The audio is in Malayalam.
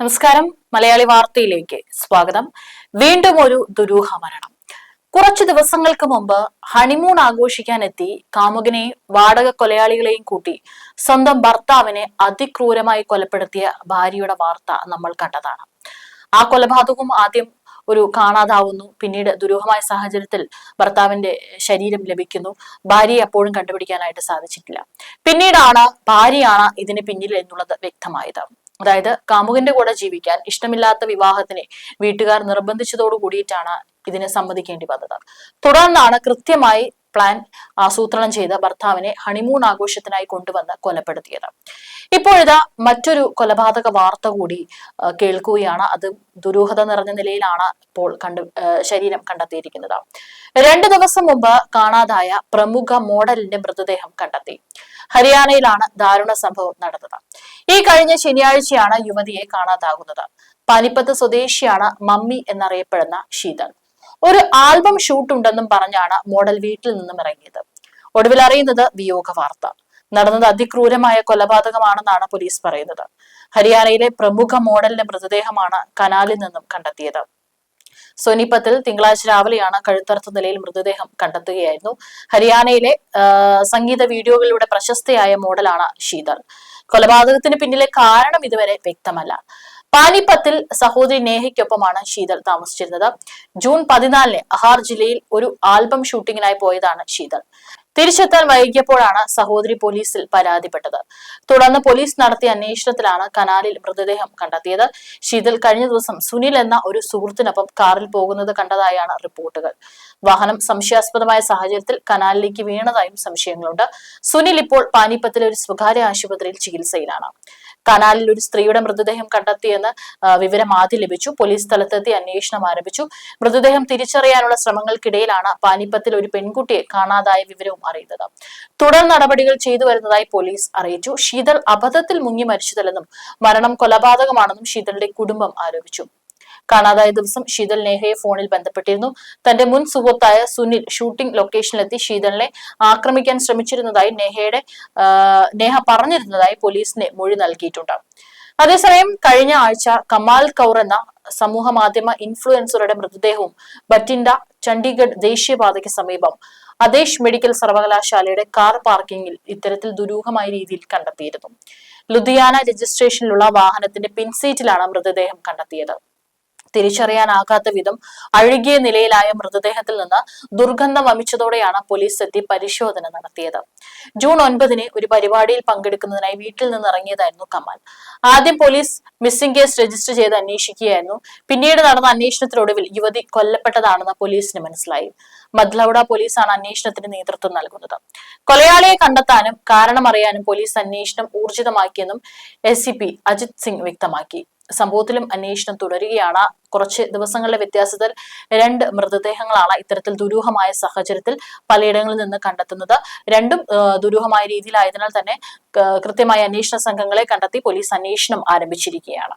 നമസ്കാരം. മലയാളി വാർത്തയിലേക്ക് സ്വാഗതം. വീണ്ടും ഒരു ദുരൂഹ മരണം. കുറച്ചു ദിവസങ്ങൾക്ക് മുമ്പ് ഹണിമൂൺ ആഘോഷിക്കാനെത്തി കാമുകനെയും വാടക കൊലയാളികളെയും കൂട്ടി സ്വന്തം ഭർത്താവിനെ അതിക്രൂരമായി കൊലപ്പെടുത്തിയ ഭാര്യയുടെ വാർത്ത നമ്മൾ കണ്ടതാണ്. ആ കൊലപാതകവും ആദ്യം ഒരു കാണാതാവുന്നു. പിന്നീട് ദുരൂഹമായ സാഹചര്യത്തിൽ ഭർത്താവിന്റെ ശരീരം ലഭിക്കുന്നു. ഭാര്യയെ അപ്പോഴും കണ്ടുപിടിക്കാനായിട്ട് സാധിച്ചിട്ടില്ല. പിന്നീടാണ് ഭാര്യയാണ് ഇതിന് പിന്നിൽ എന്നുള്ളത് വ്യക്തമായത്. അതായത് കാമുകന്റെ കൂടെ ജീവിക്കാൻ ഇഷ്ടമില്ലാത്ത വിവാഹത്തിനെ വീട്ടുകാർ നിർബന്ധിച്ചതോടു കൂടിയിട്ടാണ് ഇതിനെ സമ്മതിക്കേണ്ടി വന്നത്. തുടർന്നാണ് കൃത്യമായി പ്ലാൻ ആസൂത്രണം ചെയ്ത ഭർത്താവിനെ ഹണിമൂൺ ആഘോഷത്തിനായി കൊണ്ടുവന്ന് കൊലപ്പെടുത്തിയത്. ഇപ്പോഴിതാ മറ്റൊരു കൊലപാതക വാർത്ത കൂടി കേൾക്കുകയാണ്. അത് ദുരൂഹത നിറഞ്ഞ നിലയിലാണ് ഇപ്പോൾ കണ്ടു ശരീരം കണ്ടെത്തിയിരിക്കുന്നത്. രണ്ടു ദിവസം മുമ്പ് കാണാതായ പ്രമുഖ മോഡലിന്റെ മൃതദേഹം കണ്ടെത്തി. ഹരിയാനയിലാണ് ദാരുണ സംഭവം നടന്നത്. ഈ കഴിഞ്ഞ ശനിയാഴ്ചയാണ് യുവതിയെ കാണാതാകുന്നത്. പാനിപ്പത്ത് സ്വദേശിയാണ് മമ്മി എന്നറിയപ്പെടുന്ന ശീതൾ. ഒരു ആൽബം ഷൂട്ട് ഉണ്ടെന്നും പറഞ്ഞാണ് മോഡൽ വീട്ടിൽ നിന്നും ഇറങ്ങിയത്. ഒടുവിൽ അറിയുന്നത് വിയോഗ വാർത്ത. നടന്നത് അതിക്രൂരമായ കൊലപാതകമാണെന്നാണ് പോലീസ് പറയുന്നത്. ഹരിയാനയിലെ പ്രമുഖ മോഡലിന്റെ മൃതദേഹമാണ് കനാലിൽ നിന്നും കണ്ടെത്തിയത്. സോനിപ്പത്തിൽ തിങ്കളാഴ്ച രാവിലെയാണ് കഴുത്തറുത്ത നിലയിൽ മൃതദേഹം കണ്ടെത്തുകയായിരുന്നു. ഹരിയാനയിലെ സംഗീത വീഡിയോകളിലൂടെ പ്രശസ്തയായ മോഡലാണ് ശീതൾ കൊലപാതകത്തിന് പിന്നിലെ കാരണം ഇതുവരെ വ്യക്തമല്ല. പാനിപ്പത്തിൽ സഹോദരി നേഹയ്ക്കൊപ്പമാണ് ശീതൽ താമസിച്ചിരുന്നത്. ജൂൺ പതിനാലിന് അഹാർ ജില്ലയിൽ ഒരു ആൽബം ഷൂട്ടിങ്ങിനായി പോയതാണ് ശീതൾ. തിരിച്ചെത്താൻ വൈകിയപ്പോഴാണ് സഹോദരി പോലീസിൽ പരാതിപ്പെട്ടത്. തുടർന്ന് പോലീസ് നടത്തിയ അന്വേഷണത്തിലാണ് കനാലിൽ മൃതദേഹം കണ്ടെത്തിയത്. ശീതൽ കഴിഞ്ഞ ദിവസം സുനിൽ എന്ന ഒരു സുഹൃത്തിനൊപ്പം കാറിൽ പോകുന്നത് കണ്ടതായാണ് റിപ്പോർട്ടുകൾ. വാഹനം സംശയാസ്പദമായ സാഹചര്യത്തിൽ കനാലിലേക്ക് വീണതായും സംശയങ്ങളുണ്ട്. സുനിൽ ഇപ്പോൾ പാനിപ്പത്തിലെ ഒരു സ്വകാര്യ ആശുപത്രിയിൽ ചികിത്സയിലാണ്. കനാലിൽ ഒരു സ്ത്രീയുടെ മൃതദേഹം കണ്ടെത്തിയെന്ന് വിവരം ആദ്യം ലഭിച്ചു. പോലീസ് സ്ഥലത്തെത്തി അന്വേഷണം ആരംഭിച്ചു. മൃതദേഹം തിരിച്ചറിയാനുള്ള ശ്രമങ്ങൾക്കിടയിലാണ് പാനിപ്പത്തിൽ ഒരു പെൺകുട്ടിയെ കാണാതായ വിവരവും അറിയുന്നത്. തുടർ നടപടികൾ ചെയ്തു വരുന്നതായി പോലീസ് അറിയിച്ചു. ശീതൾ അബദ്ധത്തിൽ മുങ്ങി മരിച്ചതല്ലെന്നും മരണം കൊലപാതകമാണെന്നും ശീതളുടെ കുടുംബം ആരോപിച്ചു. കാണാതായ ദിവസം ശീതൽ നേഹയെ ഫോണിൽ ബന്ധപ്പെട്ടിരുന്നു. തന്റെ മുൻ സുഹൃത്തായ സുനിൽ ഷൂട്ടിംഗ് ലൊക്കേഷനിലെത്തി ശീതലിനെ ആക്രമിക്കാൻ ശ്രമിച്ചിരുന്നതായി നേഹയുടെ നേഹ പറഞ്ഞിരുന്നതായി പോലീസിന് മൊഴി നൽകിയിട്ടുണ്ട്. അതേസമയം കഴിഞ്ഞ ആഴ്ച കമാൽ കൗർ എന്ന സമൂഹ മാധ്യമ ഇൻഫ്ലുവൻസറുടെ മൃതദേഹവും ബറ്റിൻഡ ചണ്ഡീഗഡ് ദേശീയപാതയ്ക്ക് സമീപം അതേഷ് മെഡിക്കൽ സർവകലാശാലയുടെ കാർ പാർക്കിംഗിൽ ഇത്തരത്തിൽ ദുരൂഹമായ രീതിയിൽ കണ്ടെത്തിയിരുന്നു. ലുധിയാന രജിസ്ട്രേഷനിലുള്ള വാഹനത്തിന്റെ പിൻസീറ്റിലാണ് മൃതദേഹം കണ്ടെത്തിയത്. തിരിച്ചറിയാനാകാത്ത വിധം അഴുകിയ നിലയിലായ മൃതദേഹത്തിൽ നിന്ന് ദുർഗന്ധം വമിച്ചതോടെയാണ് പോലീസ് എത്തി പരിശോധന നടത്തിയത്. ജൂൺ ഒൻപതിന് ഒരു പരിപാടിയിൽ പങ്കെടുക്കുന്നതിനായി വീട്ടിൽ നിന്ന് ഇറങ്ങിയതായിരുന്നു കമാൽ. ആദ്യം പോലീസ് മിസ്സിംഗ് കേസ് രജിസ്റ്റർ ചെയ്ത് അന്വേഷിക്കുകയായിരുന്നു. പിന്നീട് നടന്ന അന്വേഷണത്തിനൊടുവിൽ യുവതി കൊല്ലപ്പെട്ടതാണെന്ന് പോലീസിന് മനസ്സിലായി. മദ്ലൌഡ പോലീസാണ് അന്വേഷണത്തിന് നേതൃത്വം നൽകുന്നത്. കൊലയാളിയെ കണ്ടെത്താനും കാരണമറിയാനും പോലീസ് അന്വേഷണം ഊർജിതമാക്കിയെന്നും S C P Ajit Singh വ്യക്തമാക്കി. സംഭവത്തിലും അന്വേഷണം തുടരുകയാണ്. കുറച്ച് ദിവസങ്ങളിലെ വ്യത്യാസത്തിൽ രണ്ട് മൃതദേഹങ്ങളാണ് ഇത്തരത്തിൽ ദുരൂഹമായ സാഹചര്യത്തിൽ പലയിടങ്ങളിൽ നിന്ന് കണ്ടെത്തുന്നത്. രണ്ടും ദുരൂഹമായ രീതിയിലായതിനാൽ തന്നെ കൃത്യമായ അന്വേഷണ സംഘങ്ങളെ കണ്ടെത്തി പോലീസ് അന്വേഷണം ആരംഭിച്ചിരിക്കുകയാണ്.